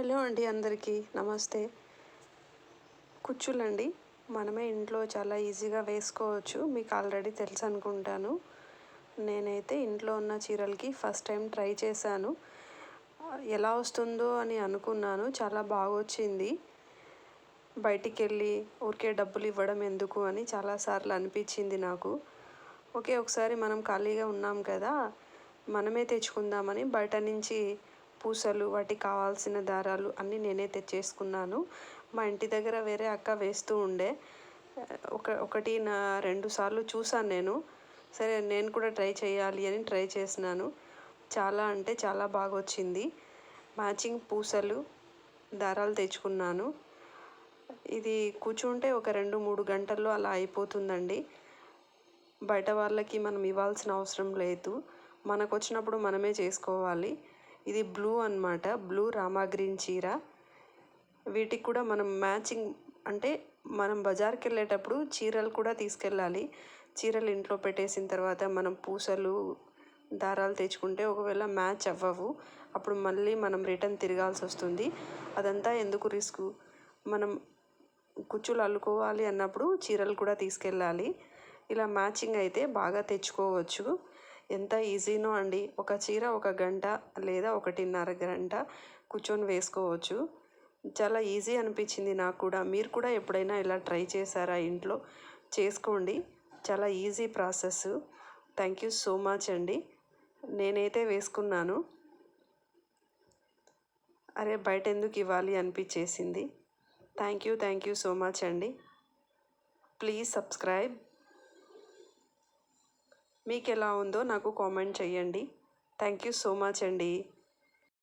Hello అండి అందరికీ. నమస్తే. కుచ్చులండి మనమే ఇంట్లో చాలా ఈజీగా వేసుకోవచ్చు. మీకు ఆల్రెడీ తెలుసు అనుకుంటాను. నేనైతే ఇంట్లో ఉన్న చీరలకి ఫస్ట్ టైం ట్రై చేశాను. ఎలా వస్తుందో అని అనుకున్నాను. చాలా బాగా వచ్చింది బయటికి వెళ్ళి ఊరికే డబ్బులు ఇవ్వడం ఎందుకు అని చాలాసార్లు అనిపించింది నాకు. ఓకే ఒకసారి మనం ఖాళీగా ఉన్నాం కదా. మనమే తెచ్చుకుందామని బయట నుంచి పూసలు వాటికి కావాల్సిన దారాలు అన్నీ నేనే తెచ్చేసుకున్నాను. మా ఇంటి దగ్గర వేరే అక్క వేస్తూ ఉండే. ఒక ఒకటి నా రెండు సార్లు చూసాను నేను. సరే నేను కూడా ట్రై చేయాలి అని ట్రై చేసినాను. చాలా అంటే చాలా బాగా వచ్చింది మ్యాచింగ్ పూసలు దారాలు తెచ్చుకున్నాను. ఇది కూర్చుంటే ఒక రెండు మూడు గంటల్లో అలా అయిపోతుందండి. బయట వాళ్ళకి మనం ఇవ్వాల్సిన అవసరం లేదు. మనకు వచ్చినప్పుడు మనమే చేసుకోవాలి. ఇది బ్లూ అనమాట బ్లూ రామా గ్రీన్ చీర. వీటికి కూడా మనం మ్యాచింగ్ అంటే మనం బజార్కి వెళ్ళేటప్పుడు చీరలు కూడా తీసుకెళ్ళాలి. చీరలు ఇంట్లో పెట్టేసిన తర్వాత మనం పూసలు దారాలు తెచ్చుకుంటే ఒకవేళ మ్యాచ్ అవ్వవు. అప్పుడు మళ్ళీ మనం రిటర్న్ తిరగాల్సి వస్తుంది. అదంతా ఎందుకు రిస్క్? మనం కుచ్చులు అల్లుకోవాలి అన్నప్పుడు చీరలు కూడా తీసుకెళ్ళాలి. ఇలా మ్యాచింగ్ అయితే బాగా తెచ్చుకోవచ్చు. ఎంత ఈజీనో అండి. ఒక చీర ఒక గంట లేదా ఒకటిన్నర గంట కూర్చొని వేసుకోవచ్చు. చాలా ఈజీ అనిపించింది నాకు కూడా. మీరు కూడా ఎప్పుడైనా ఇలా ట్రై చేశారా ఇంట్లో? చేసుకోండి. చాలా easy process. Thank you so much అండి. నేనైతే వేసుకున్నాను. అరే బయట ఎందుకు ఇవ్వాలి అనిపించేసింది. Thank you thank you so much అండి. Please subscribe. మీకు ఎలా ఉందో నాకు కామెంట్ చేయండి. థ్యాంక్ యూ సో మచ్ అండి.